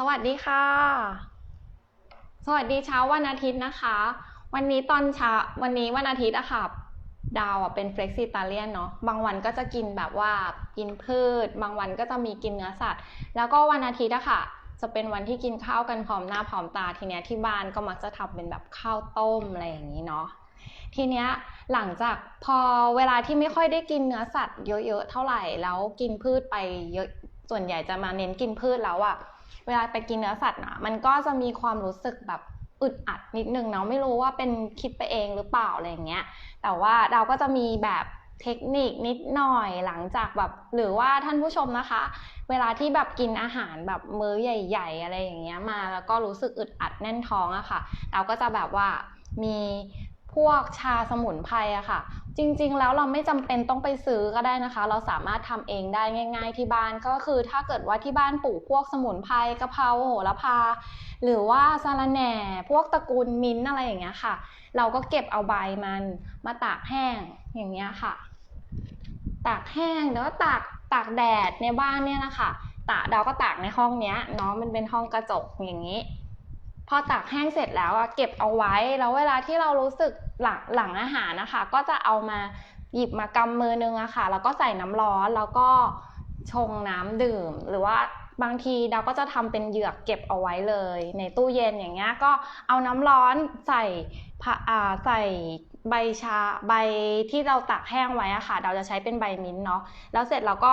สวัสดีค่ะ สวัสดีเช้าวันอาทิตย์นะคะ วันนี้ตอนเช้าวันนี้วันอาทิตย์อะค่ะ ดาวอะเป็นเฟล็กซิตาเลียนเนาะ บางวันก็จะกินแบบว่ากินพืช บางวันก็จะมีกินเนื้อสัตว์ แล้วก็วันอาทิตย์อะค่ะ จะเป็นวันที่กินข้าวกันพร้อมหน้าพร้อมตา ทีเนี้ยที่บ้านก็มักจะทำเป็นแบบข้าวต้มอะไรอย่างนี้เนาะ ทีเนี้ยหลังจากพอเวลาที่ไม่ค่อยได้กินเนื้อสัตว์เยอะๆเท่าไหร่ แล้วกินพืชไปเยอะ ส่วนใหญ่จะมาเน้นกินพืชแล้วอะ เวลาไปกินเนื้อสัตว์นะมันก็จะมีความรู้สึกแบบอึดอัดนิดนึงเนาะไม่รู้ว่าเป็นคิดไปเองหรือเปล่าอะไรอย่างเงี้ย แต่ว่าเราก็จะมีแบบเทคนิคนิดหน่อยหลังจากแบบ หรือว่าท่านผู้ชมนะคะ เวลาที่แบบกินอาหารแบบมื้อใหญ่ ๆ อะไรอย่างเงี้ยมา แล้วก็รู้สึกอึดอัดแน่นท้องอะค่ะ เราก็จะแบบว่ามี พวกชาสมุนไพรอะค่ะ จริงๆ แล้วเราไม่จำเป็นต้องไปซื้อก็ได้นะคะ เราสามารถทำเองได้ง่าย ๆ ที่บ้านก็คือถ้าเกิดว่าที่บ้านปลูกพวกสมุนไพรกะเพราโหระพา หรือว่าสาระแหน่ พวกตระกูลมิ้นอะไรอย่างเงี้ยค่ะ เราก็เก็บเอาใบมันมาตากแห้งอย่างเงี้ยค่ะ ตากแห้งแล้วก็ตากตากแดดในบ้านเนี่ยนะคะตากเราก็ตากในห้องเนี้ยเนาะมันเป็นห้องกระจกอย่างนี้ พอตากแห้งเสร็จแล้วอะเก็บเอาไว้แล้วเวลาที่เรารู้สึก หลังหลังอาหารนะคะ ก็จะเอามาหยิบมากำมือนึงอะค่ะ แล้วก็ใส่น้ำร้อนแล้วก็ชงน้ำดื่ม หรือว่าบางทีเราก็จะทำเป็นเหยือกเก็บเอาไว้เลย ในตู้เย็นอย่างเงี้ยก็เอาน้ำร้อนใส่ใส่ใบชาใบที่เราตากแห้งไว้อะค่ะ เราจะใช้เป็นใบมิ้นท์เนาะแล้วเสร็จเราก็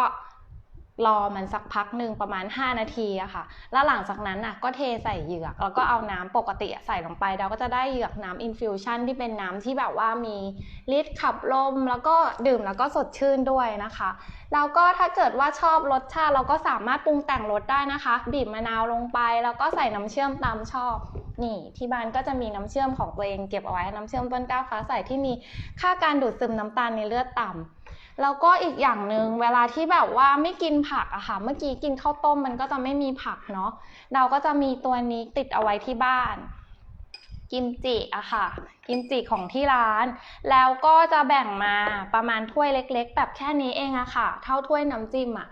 รอมันสักพักหนึ่งประมาณ 5 นาทีอะค่ะ แล้วหลังจากนั้นน่ะก็เทใส่เหยือก แล้วก็เอาน้ำปกติใส่ลงไป เราก็จะได้เหยือกน้ำอินฟิวชั่นที่เป็นน้ำที่แบบว่ามีฤทธิ์ขับลม แล้วก็ดื่มแล้วก็สดชื่นด้วยนะคะ แล้วก็ถ้าเกิดว่าชอบรสชาติเราก็สามารถปรุงแต่งรสได้นะคะ บีบมะนาวลงไป แล้วก็ใส่น้ำเชื่อมตามชอบ นี่ที่บ้านก็จะมีน้ำเชื่อมของตัวเองเก็บเอาไว้น้ำเชื่อมต้นกล้าฟ้าใสที่มีค่าการดูดซึมน้ำตาลในเลือดต่ำ แล้วก็อีกอย่างหนึ่งเวลาที่แบบว่าไม่กินผักอะค่ะ เมื่อกี้กินข้าวต้มมันก็จะไม่มีผักเนาะเราก็จะมีตัวนี้ติดเอาไว้ที่บ้าน กิมจิอะค่ะ กิมจิของที่ร้าน แล้วก็จะแบ่งมาประมาณถ้วยเล็ก ๆ แบบแค่นี้เองอะค่ะ เท่าถ้วยน้ำจิ้มอะ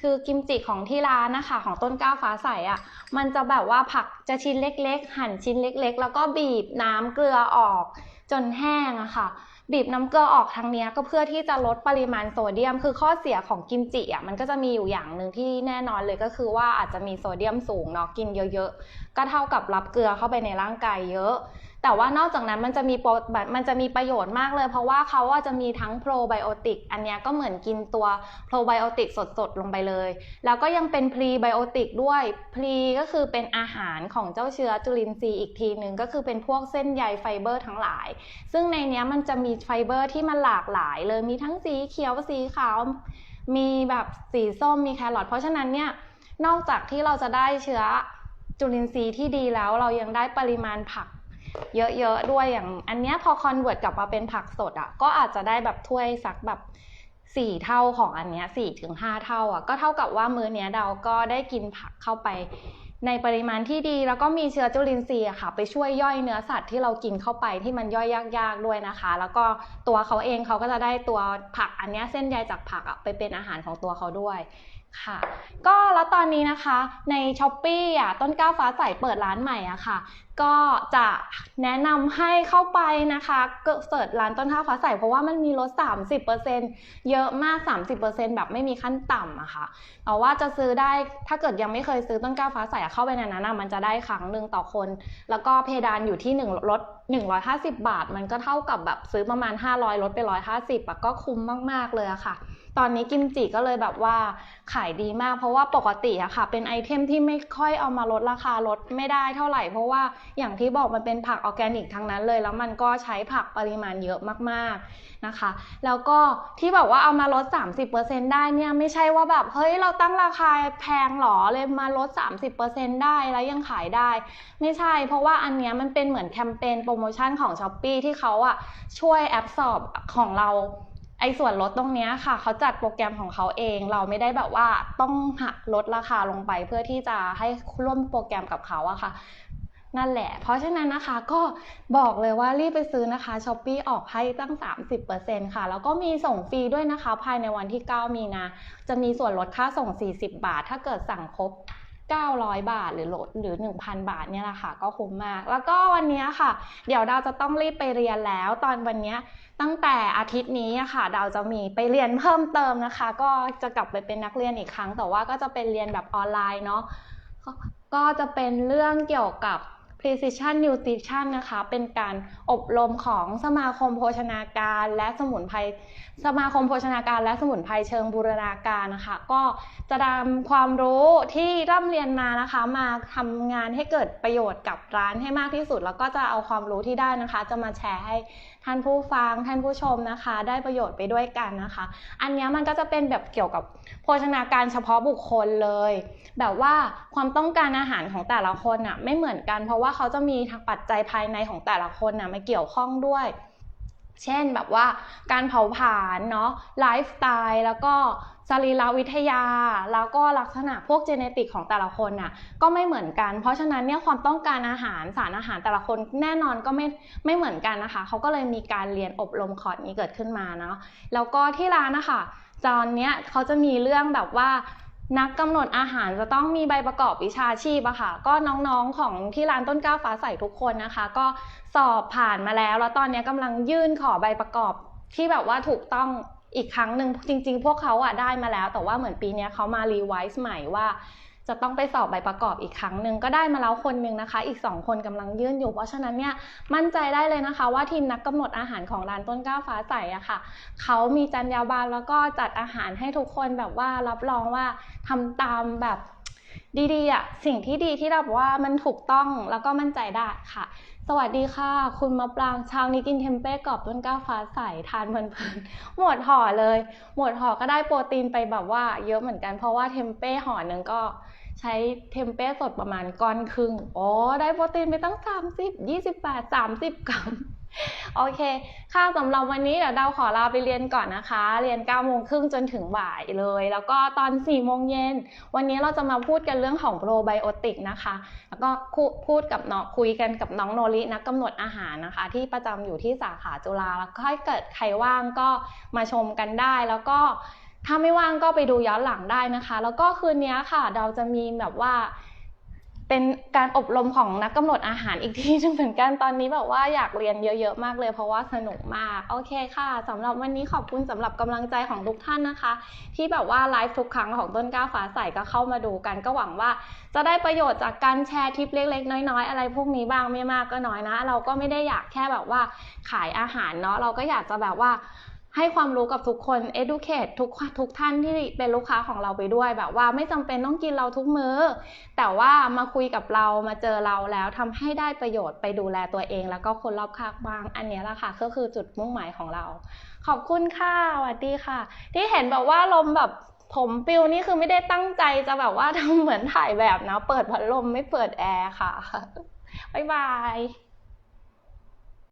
คือกิมจิของที่ร้านนะคะของต้นก้าวฟ้าใสอะมันจะแบบว่าผักจะชิ้นเล็ก ๆ หั่นชิ้นเล็ก ๆ แล้วก็บีบน้ำเกลือออก จนแห้งอะค่ะ บีบน้ำเกลือออกทางเนี้ยก็เพื่อที่จะลดปริมาณโซเดียม คือข้อเสียของกิมจิอะมันก็จะมีอยู่อย่างหนึ่งที่แน่นอนเลยก็คือว่าอาจจะมีโซเดียมสูงเนาะกินเยอะๆ ก็เท่ากับรับเกลือเข้าไปในร่างกายเยอะ แต่ว่านอกจากนั้นมันจะมีโปรมันจะมีประโยชน์มากเลย เพราะว่าเขาว่าจะมีทั้งโปรไบโอติกอันนี้ก็เหมือนกินตัวโปรไบโอติกสดๆ ลงไปเลย แล้วก็ยังเป็นพรีไบโอติกด้วยพรีก็คือเป็นอาหารของเจ้าเชื้อจุลินทรีย์อีกทีหนึ่งก็คือเป็นพวกเส้นใยไฟเบอร์ทั้งหลาย ซึ่งในนี้มันจะมีไฟเบอร์ที่มันหลากหลายเลยมีทั้งสีเขียวสีขาวมีแบบสีส้มมีแครอทเพราะฉะนั้นเนี่ยนอกจากที่เราจะได้เชื้อจุลินทรีย์ที่ดีแล้วเรายังได้ปริมาณผัก เยอะๆด้วยอย่างอันเนี้ยพอคอนเวิร์ตกลับมาเป็นผักสดอะก็อาจจะได้แบบถ้วยสักแบบสี่เท่าของอันเนี้ยสี่ถึงห้าเท่าอะก็เท่ากับว่ามื้อเนี้ยเราก็ได้กินผักเข้าไป ในปริมาณที่ดีแล้วก็มีเชื้อจุลินทรีย์ค่ะ ไปช่วยย่อยเนื้อสัตว์ที่เรากินเข้าไปที่มันย่อยยากๆด้วยนะคะ แล้วก็ตัวเขาเองเขาก็จะได้ตัวผักอันเนี้ยเส้นใยจากผักอะไปเป็นอาหารของตัวเขาด้วย ค่ะก็แล้วตอนนี้นะคะใน s h อ p e e อะต้นกล้าฟ้าใสเปิดร้านใหม่อะค่ะ ก็จะแนะนำให้เข้าไปนะคะก็เสิร์ชร้านต้นข้าวฟ้าใสเพราะว่ามันมีลด 30%เยอะมาก 30%แบบไม่มีขั้นต่ำอะค่ะแต่ว่าจะซื้อได้ถ้าเกิดยังไม่เคยซื้อต้นกล้าฟ้าใสเข้าไปในนั้นอะมันจะได้ครั้งหนึ่งต่อคน แล้วก็เพดานอยู่ที่1ลด150 บาท มันก็เท่ากับแบบซื้อประมาณ 500ลดไป 150อะก็คุ้มมาก ๆเลยอะค่ะ ตอนนี้กิมจิก็เลยแบบว่าขายดีมาก เพราะว่าปกติอะค่ะ เป็นไอเทมที่ไม่ค่อยเอามาลดราคาลดไม่ได้เท่าไหร่ เพราะว่าอย่างที่บอกมันเป็นผักออร์แกนิกทั้งนั้นเลย แล้วมันก็ใช้ผักปริมาณเยอะมากๆนะคะ แล้วก็ที่บอกว่าเอามาลด 30%ได้เนี่ยไม่ใช่ว่าแบบเฮ้ยเราตั้งราคาแพงหรอเลยมาลด 30%ได้แล้วยังขายได้ ไม่ใช่ เพราะว่าอันเนี้ยมันเป็นเหมือนแคมเปญโปรโมชั่นของ s h อ p e e ที่เขาอะช่วยแอปสอบของเรา ไอ้ส่วนลดตรงนี้ค่ะ เขาจัดโปรแกรมของเขาเอง เราไม่ได้แบบว่าต้องหักลดราคาลงไปเพื่อที่จะให้ร่วมโปรแกรมกับเขาอะค่ะ นั่นแหละ เพราะฉะนั้นนะคะก็บอกเลยว่ารีบไปซื้อนะคะช้อปปีออกให้ตั้ง 30%ค่ะ แล้วก็มีส่งฟรีด้วยนะคะ ภายในวันที่ 9 มีนา จะมีส่วนลดค่าส่ง 40 บาท ถ้าเกิดสั่งครบ 900 บาทหรือโลดหรือ 1,000 บาทเนี่ยแหละค่ะ ก็คุ้มมาก แล้วก็วันนี้ค่ะ เดี๋ยวดาวจะต้องรีบไปเรียนแล้ว ตอนวันนี้ตั้งแต่อาทิตย์นี้ค่ะ ดาวจะมีไปเรียนเพิ่มเติมนะคะ ก็จะกลับไปเป็นนักเรียนอีกครั้ง แต่ว่าก็จะเป็นเรียนแบบออนไลน์เนาะก็จะเป็นเรื่องเกี่ยวกับ precision nutrition นะคะ เป็นการอบรมของสมาคมโภชนาการและสมุนไพรสมาคมโภชนาการและสมุนไพรเชิงบูรณาการนะคะ ก็จะนำความรู้ที่ร่ำเรียนมานะคะ มาทำงานให้เกิดประโยชน์กับร้านให้มากที่สุด แล้วก็จะเอาความรู้ที่ได้นะคะ จะมาแชร์ให้ ท่านผู้ฟังท่านผู้ชมนะคะ ได้ประโยชน์ไปด้วยกันนะคะ อันนี้มันก็จะเป็นแบบเกี่ยวกับโภชนาการเฉพาะบุคคลเลย แบบว่าความต้องการอาหารของแต่ละคนอะไม่เหมือนกัน เพราะว่าเขาจะมีทางปัจจัยภายในของแต่ละคนน่ะมาเกี่ยวข้องด้วย เช่นแบบว่าการเผาผลาญเนาะไลฟ์สไตล์แล้วก็สรีรวิทยา แล้วก็ลักษณะพวกเจเนติกของแต่ละคนน่ะก็ไม่เหมือนกัน เพราะฉะนั้นเนี่ยความต้องการอาหารสารอาหารแต่ละคนแน่นอนก็ไม่ไม่เหมือนกันนะคะเขาก็เลยมีการเรียนอบรมคอร์สนี้เกิดขึ้นมาเนาะแล้วก็ที่ร้านนะคะตอนเนี้ยเขาจะมีเรื่องแบบว่า นักกำหนดอาหารจะต้องมีใบประกอบวิชาชีพอะค่ะ ก็น้องๆของที่ร้านต้นกล้าฟ้าใสทุกคนนะคะ ก็สอบผ่านมาแล้ว แล้วตอนนี้กำลังยื่นขอใบประกอบที่แบบว่าถูกต้องอีกครั้งหนึ่งจริง ๆ พวกเขาอะได้มาแล้ว แต่ว่าเหมือนปีนี้เขามารีไวซ์ใหม่ว่า จะต้องไปสอบใบประกอบอีกครั้งหนึ่งก็ได้มาแล้วคนหนึ่งนะคะ อีก 2 คนกำลังยื่นอยู่ เพราะฉะนั้นเนี่ยมั่นใจได้เลยนะคะ ว่าทีมนักกำหนดอาหารของร้านต้นกล้าฟ้าใสอะค่ะเขามีจรรยาบรรณแล้วก็จัดอาหารให้ทุกคนแบบว่ารับรองว่าทำตามแบบดีๆอะสิ่งที่ดีที่เราบอกว่ามันถูกต้องแล้วก็มั่นใจได้ค่ะ สวัสดีค่ะ คุณมะปรางเช้านี้กินเทมเป้กรอบต้นกล้าฟ้าใสทานเพลินๆหมดห่อเลย หมดห่อก็ได้โปรตีนไปแบบว่า เยอะเหมือนกันเพราะว่าเทมเป้ห่อหนึ่งก็ ใช้เทมเป้สดประมาณก้อนครึ่งโอ้ได้โปรตีนไปตั้ง 30 28 30 กรัมโอเค ค่ะสำหรับวันนี้เดี๋ยวดาวขอลาไปเรียนก่อนนะคะ เรียน9โมงครึ่งจนถึงบ่ายเลย แล้วก็ตอน4โมงเย็น วันนี้เราจะมาพูดกันเรื่องของโปรไบโอติกนะคะ แล้วก็คพูดกับน้องคุยกันกับน้องโนรินักกำหนดอาหารนะคะ ที่ประจำอยู่ที่สาขาจุฬาแล้วถ้าเกิดใครว่างก็มาชมกันได้แล้วก็ ถ้าไม่ว่างก็ไปดูย้อนหลังได้นะคะ แล้วก็คืนนี้ค่ะ เราจะมีแบบว่า เป็นการอบรมของนักกำหนดอาหารอีกที่นึงเหมือนกันตอนนี้แบบว่าอยากเรียนเยอะๆมากเลย เพราะว่าสนุกมากโอเคค่ะสำหรับวันนี้ขอบคุณสำหรับกำลังใจของทุกท่านนะคะ ที่แบบว่าไลฟ์ทุกครั้งของต้นกล้าฟ้าใสก็เข้ามาดูกัน ก็หวังว่าจะได้ประโยชน์จากการแชร์ทิปเล็กๆ น้อยๆ อะไรพวกนี้บ้างไม่มากก็น้อยนะ เราก็ไม่ได้อยากแค่แบบว่าขายอาหารเนาะเราก็อยากจะแบบว่า ให้ความรู้กับทุกคน educate ทุกทุกท่านที่เป็นลูกค้าของเราไปด้วยแบบว่าไม่จำเป็นต้องกินเราทุกมื้อ แต่ว่ามาคุยกับเรามาเจอเราแล้วทำให้ได้ประโยชน์ไปดูแลตัวเอง แล้วก็คนรอบข้างบ้าง อันนี้แหละค่ะก็คือจุดมุ่งหมายของเรา ขอบคุณค่ะสวัสดีค่ะ ที่เห็นแบบว่าลมแบบผมปิวนี่คือไม่ได้ตั้งใจจะแบบว่าทำเหมือนถ่ายแบบนะ เปิดพัดลมไม่เปิดแอร์ค่ะ บ๊ายบาย